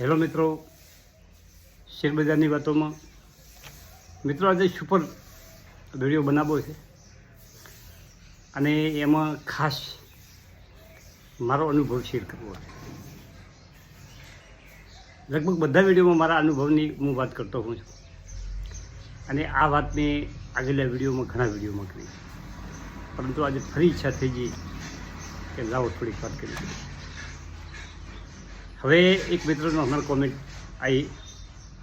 Hello મિત્રો, શેરબજારની વાતોમાં. મિત્રો, આજે સુપર વીડિયો બનાવવો છે. અને એમાં ખાસ મારો અનુભવ શેર કરવો છે. લગભગ બધા વિડીયોમાં મારા અનુભવની હું વાત કરતો હોઉં છું. અને આ વાત મેં આગળના વિડીયોમાં, ઘણા વિડીયોમાં કરી પરંતુ આજે ફરી ઈચ્છા થઈ ગઈ કે લાવો થોડીક વાત કરી. હવે એક મિત્રનો હમણાં કોમેન્ટ આવી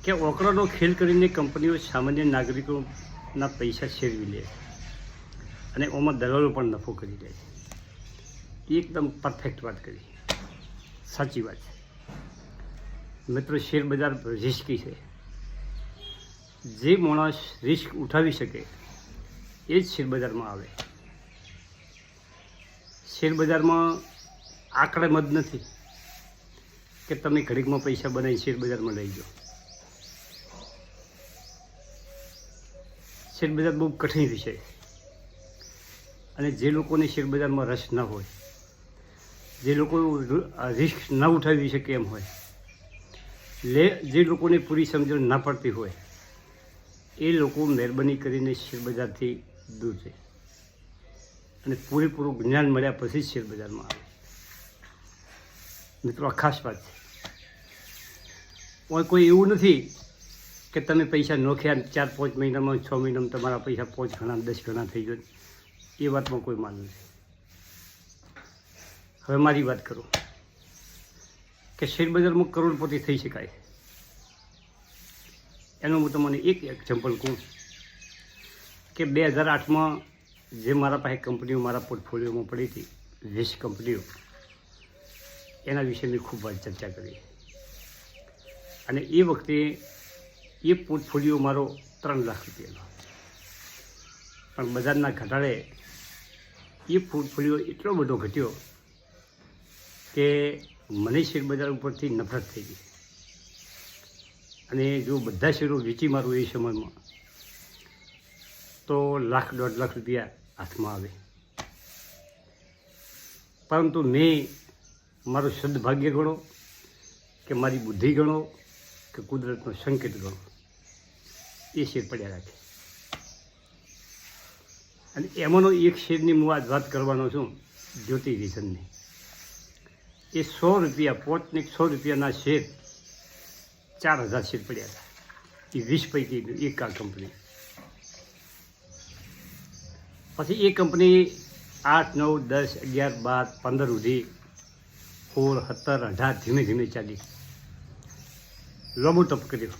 કે ઓકરાનો ખેલ કરીને કંપનીઓ સામાન્ય નાગરિકોના પૈસા શેરવી લે અને ઓમાં દલાલો પણ નફો કરી છે. એકદમ પરફેક્ટ વાત કરી. સાચી વાત છે. મિત્રો, શેર બજાર રિસ્કી છે. જે માણસ રિસ્ક ઉઠાવી શકે, એ જ શેર બજારમાં આવે. શેર બજારમાં આંકડે મત નથી. કે તમે ઘડીકમાં પૈસા બનાવી શેર બજારમાં લઈ જાઓ. શેરબજાર બહુ કઠિન છે. અને જે લોકોને શેરબજારમાં રસ ન હોય, જે લોકો રિસ્ક ન ઉઠાવી શકે એમ હોય, લે, જે લોકોને પૂરી સમજણ ના પડતી હોય, એ લોકો મહેરબાની કરીને શેરબજારથી દૂર છે અને પૂરેપૂરું જ્ઞાન મળ્યા પછી જ શેરબજારમાં આવે. મિત્રો, આ ખાસ વાત છે. કોઈ એવું નથી કે તમે પૈસા નોખ્યા ચાર પાંચ મહિનામાં, છ મહિનામાં તમારા પૈસા પાંચ ગણા, દસ ગણા થઈ ગયો એ વાતમાં કોઈ માન નથી. હવે મારી વાત કરું કે શેરબજારમાં કરોડપતિ થઈ શકાય. એનું હું તમને એક એક્ઝામ્પલ કહું કે બે હજાર આઠમાં જે મારા પાસે કંપનીઓ, મારા પોર્ટફોલિયોમાં પડી હતી, વીસ કંપનીઓ, એના વિશે મેં ખૂબ વાત ચર્ચા કરી. અને એ વખતે એ પોર્ટફોલિયો મારો ત્રણ લાખ રૂપિયાનો. પણ બજારના ઘટાડે એ પોર્ટફોલિયો એટલો બધો ઘટ્યો કે મને શેર બજાર ઉપરથી નફરત થઈ ગઈ. અને જો બધા શેરો વેચી મારું એ સમયમાં, તો લાખ દોઢ લાખ રૂપિયા હાથમાં આવે. પરંતુ મેં મારું સદભાગ્ય ગણો કે મારી બુદ્ધિ ગણો કે કુદરતનો સંકેત ગણો. એ શેર પડ્યા રાખે. અને એમાંનો એક શેરની હું આજ વાત કરવાનો છું જ્યોતિ રીઝનની એ સો રૂપિયા પોતને સો રૂપિયાના શેર, ચાર હજાર શેર પડ્યા હતા. એ વીસ પૈકી એક આ કંપની. પછી એ કંપની આઠ, નવ, દસ, અગિયાર, બાર, પંદર સુધી સોળ સત્તર, અઢાર ધીમે ધીમે ચાલી. લોબો ટપ કર્યો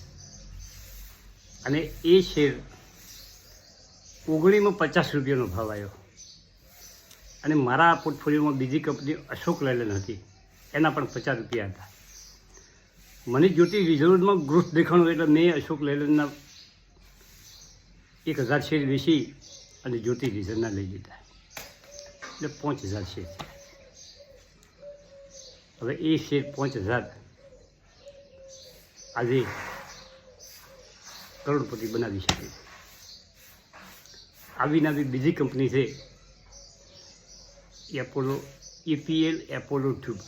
અને એ શેર ઓગણીમાં પચાસ રૂપિયાનો ભાવ આવ્યો. અને મારા પોર્ટફોલિયોમાં બીજી કંપની અશોક લેલન હતી. એના પણ પચાસ રૂપિયા હતા. મને જોતી રિઝર્વમાં ગ્રોથ દેખાણું એટલે મેં અશોક લેલનના એક હજાર શેર વેચી અને જ્યોતિ રિઝર્વના લઈ લીધા. એટલે પાંચ હજાર શેર હવે એ શેર પાંચ હજાર આજે કરોડપતિ બનાવી શકે. છે આવી બીજી કંપની છે, એપોલો, એપીએલ એપોલો ટ્યુબ.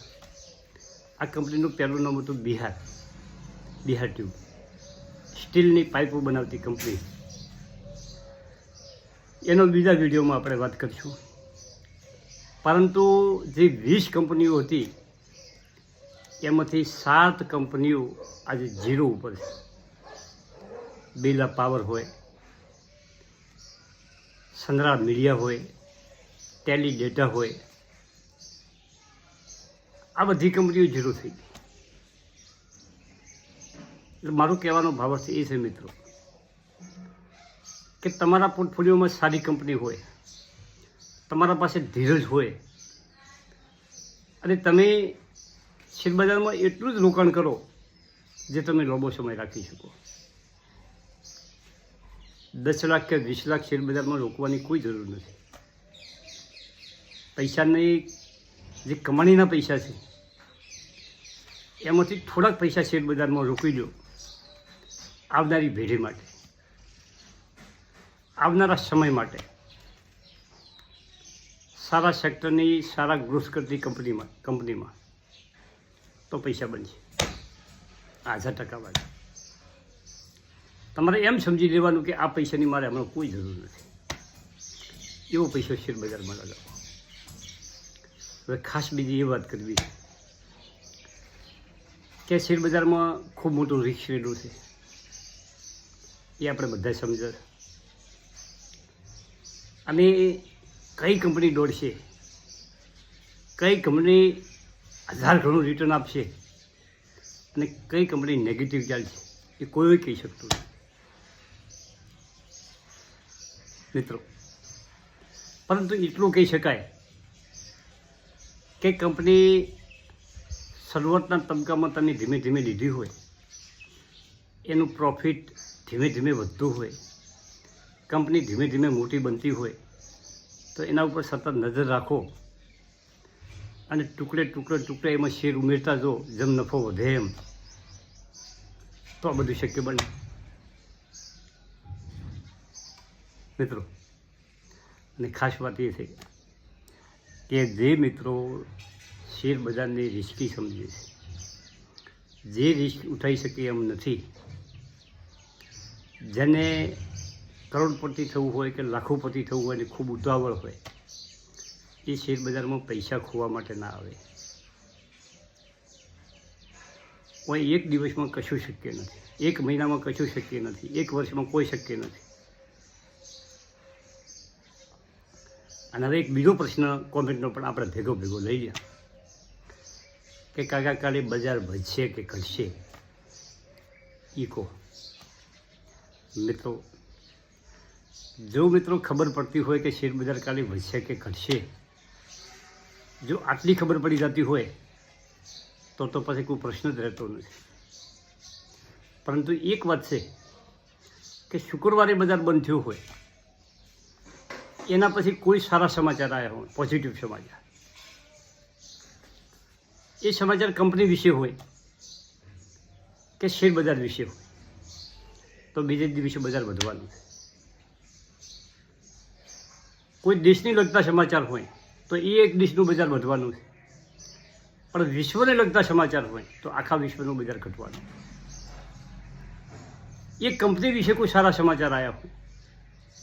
આ કંપનીનું પહેલું નામ હતું બિહાર બિહાર ટ્યુબ. સ્ટીલની પાઇપો બનાવતી કંપની. એનો બીજા વિડીયોમાં આપણે વાત કરીશું. પરંતુ જે વીસ કંપનીઓ હતી એમાંથી સાત કંપનીઓ આજે ઝીરો ઉપર છે. બિરલા પાવર હોય સંદ્રા મીડિયા હોય ટેલી ડેટા હોય, આ બધી કંપનીઓ ઝીરો થઈ ગઈ. એટલે મારું કહેવાનો ભાવ છે એ છે મિત્રો, કે તમારા પોર્ટફોલિયોમાં સારી કંપની હોય, તમારા પાસે ધીરજ હોય, અને તમે શેરબજારમાં એટલું જ રોકાણ કરો જે તમે લાંબો સમય રાખી શકો. દસ લાખ કે વીસ લાખ શેરબજારમાં રોકવાની કોઈ જરૂર નથી. પૈસાની જે કમાણીના પૈસા છે, એમાંથી થોડાક પૈસા શેરબજારમાં રોકી દો. આવનારી પેઢી માટે, આવનારા સમય માટે. સારા સેક્ટરની સારા ગ્રોથ કરતી કંપનીમાં કંપનીમાં તો પૈસા બનશે. હાજર ટકાવાળા તમારે એમ સમજી લેવાનું કે આ પૈસાની મારે હમણાં કોઈ જરૂર નથી. એવો પૈસો શેર બજારમાં લગાવો. હવે ખાસ બીજી એ વાત કરવી કે શેર બજારમાં ખૂબ મોટું રિસ્ક રહેલું છે. એ આપણે બધા સમજ. અને કઈ કંપની દોડશે? કઈ કંપની હજાર ઘણું રિટર્ન આપશે. અને કઈ કંપની નેગેટિવ ચાલશે એ કોઈ કહી શકતું નથી. મિત્રો, પરંતુ એટલું કહી શકાય કે કંપની શરૂઆતના તબક્કામાં તમે ધીમે ધીમે લીધી હોય, એનું પ્રોફિટ ધીમે ધીમે વધતું હોય કંપની ધીમે ધીમે મોટી બનતી હોય, તો એના ઉપર સતત નજર રાખો. અને ટુકડે ટુકડે ટુકડે એમાં શેર ઉમેરતા જો જેમ નફો વધે એમ. તો આ બધું શક્ય બને. મિત્રો, અને ખાસ વાત એ છે કે જે મિત્રો શેર બજારને રિસ્કી સમજે છે, જે રિસ્ક ઉઠાવી શકે એમ નથી, જેને કરોડપતિ થવું હોય કે લાખોપતિ થવું હોય ને ખૂબ ઉતાવળ હોય એ શેર બજારમાં પૈસા ખોવા માટે ના આવે. કોઈ એક દિવસમાં કશું શક્ય નથી. એક મહિનામાં કશું શક્ય નથી. એક વર્ષમાં કોઈ શક્ય નથી. અને હવે એક બીજો પ્રશ્ન કોમેન્ટનો પણ આપણે ભેગો ભેગો લઈ ગયા કે કાકા કાલે બજાર વધશે કે ઘટશે? ઈકો મિત્રો, જો મિત્રો ખબર પડતી હોય કે શેર બજાર કાલે વધશે કે ઘટશે જો આટલી ખબર પડી જતી હોય તો તો પછી કોઈ પ્રશ્ન જ રહેતો નથી પરંતુ એક વાત છે કે શુક્રવારે બજાર બંધ થયું હોય એના પછી કોઈ સારા સમાચાર આવ્યા હોય પોઝિટિવ સમાચાર એ સમાચાર કંપની વિશે હોય કે શેર બજાર વિશે હોય તો બીજે જ દિવસે બજાર વધવાનું છે કોઈ દેશને લગતા સમાચાર હોય તો એ એક દેશનું બજાર વધવાનું છે. પણ વિશ્વને લગતા સમાચાર હોય તો આખા વિશ્વનું બજાર ઘટવાનું. એ કંપની વિશે કોઈ સારા સમાચાર આવ્યા હોય,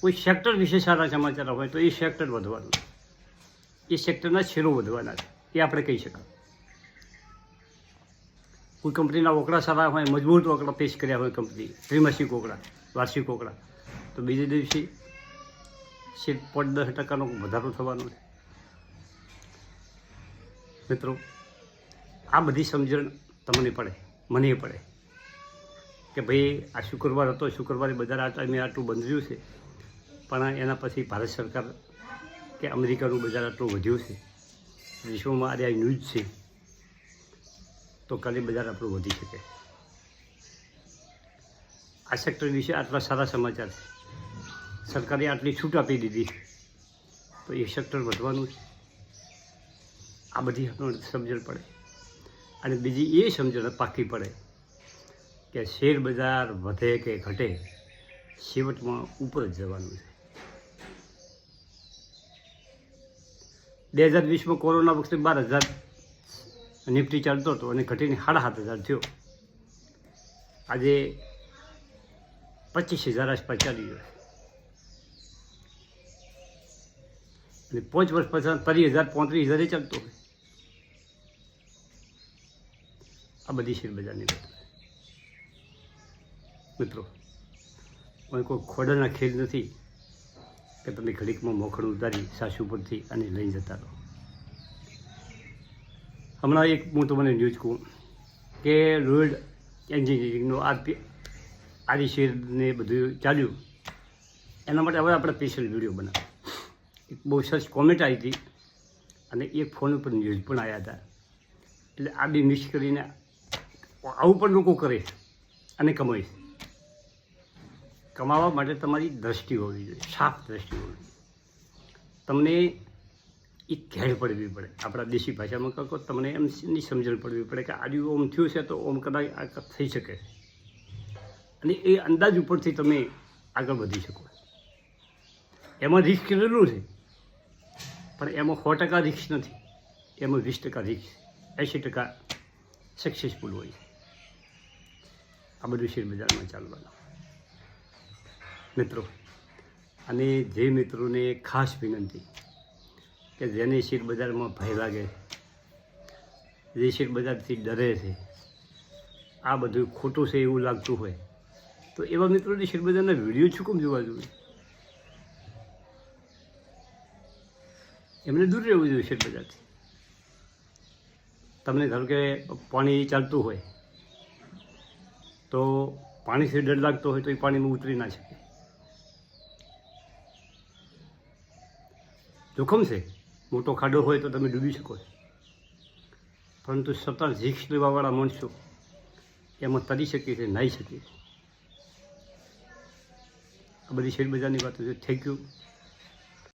કોઈ સેક્ટર વિશે સારા સમાચાર હોય તો એ સેક્ટર વધવાનું. એ સેક્ટરના શેરો વધવાના છે, એ આપણે કહી શકાય. કોઈ કંપનીના ઓકડા સારા હોય, મજબૂત ઓકડા પેશ કર્યા હોય કંપની, ત્રિમાસિક ઓકડા, વાર્ષિક ઓકડા, તો બીજે દિવસે શેર પોઈન્ટ દસ ટકાનો વધારો થવાનો છે. મિત્રો, આ બધી સમજણ તમને પડે, મને પડે કે ભાઈ આ શુક્રવાર હતો, શુક્રવારે બજાર આ ટાઈમે આટલું બંધ રહ્યું છે, પણ એના પછી ભારત સરકાર કે અમેરિકાનું બજાર આટલું વધ્યું છે, વિશ્વમાં આજે આ ન્યૂઝ છે, તો કાલે બજાર આપણું વધી શકે. આ સેક્ટર વિશે આટલા સારા સમાચાર છે. સરકારે આટલી છૂટ આપી દીધી તો એ સેક્ટર વધવાનું છે. આ બધી આપણને સમજણ પડે. અને બીજી એ સમજણ પાકી પડે કે શેર બજાર વધે કે ઘટે, છેવટમાં ઉપર જ જવાનું છે. બે હજાર વીસમાં કોરોના વખતે બાર હજાર નિફ્ટી ચાલતો હતો અને ઘટીને સાડા સાત હજાર થયો. આજે પચીસ હજાર આસપાસ ચાલી ગયો અને પાંચ વર્ષ પછી ત્રીસ હજાર પાંત્રીસ હજારે ચાલતો હોય. આ બધી શેર બજારની મિત્રો, કોઈ કોઈ ખોડાના ખેલ નથી કે તમે ઘડીકમાં મોખણ ઉતારી સાસુ પરથી અને લઈ જતા રહો. હમણાં એક હું તમને ન્યૂઝ કહું કે રોડ એન્જિનિયરિંગનો આરપી આરી શેરને બધું ચાલ્યું. એના માટે હવે આપણે સ્પેશિયલ વીડિયો બનાવ એક બહુ સરસ કોમેન્ટ આવી હતી અને એક ફોન ઉપર ન્યૂઝ પણ આવ્યા હતા. એટલે આ બી મિક્સ કરીને આવું પણ લોકો કરે અને કમાય કમાવા માટે તમારી દ્રષ્ટિ હોવી જોઈએ સાફ દ્રષ્ટિ હોવી જોઈએ. તમને એ ઘેર પડવી પડે. આપણા દેશી ભાષામાં કહો તમને એમ ની સમજણ પડવી પડે કે આજુ ઓમ થયું છે તો ઓમ કદાચ આ થઈ શકે. અને એ અંદાજ ઉપરથી તમે આગળ વધી શકો. એમાં રિસ્ક કેટલું છે, પણ એમાં સો ટકા રિસ્ક નથી. એમાં વીસ ટકા રિસ્ક એંશી ટકા સક્સેસફુલ હોય છે. આ બધું શેર બજારમાં ચાલવાનું. મિત્રો, અને જે મિત્રોને ખાસ વિનંતી કે જેને શેર બજારમાં ભય લાગે, જે શેર બજારથી ડરે છે, આ બધું ખોટું છે એવું લાગતું હોય, તો એવા મિત્રોને શેર બજારના વીડિયો શું કેમ જોવા જોઈએ? એમને દૂર રહેવું જોઈએ શેર બજારથી. તમને ધારો કે પાણી ચાલતું હોય તો પાણીથી ડર લાગતો હોય તો એ પાણીમાં ઉતરી ના શકે. જોખમ છે. મોટો ખાડો હોય તો તમે ડૂબી શકો પરંતુ સતત રિક્સ લેવાવાળા માણસો એમાં તરી શકે છે નાહી શકે છે. આ બધી શેરબજારની વાતો છે. Thank you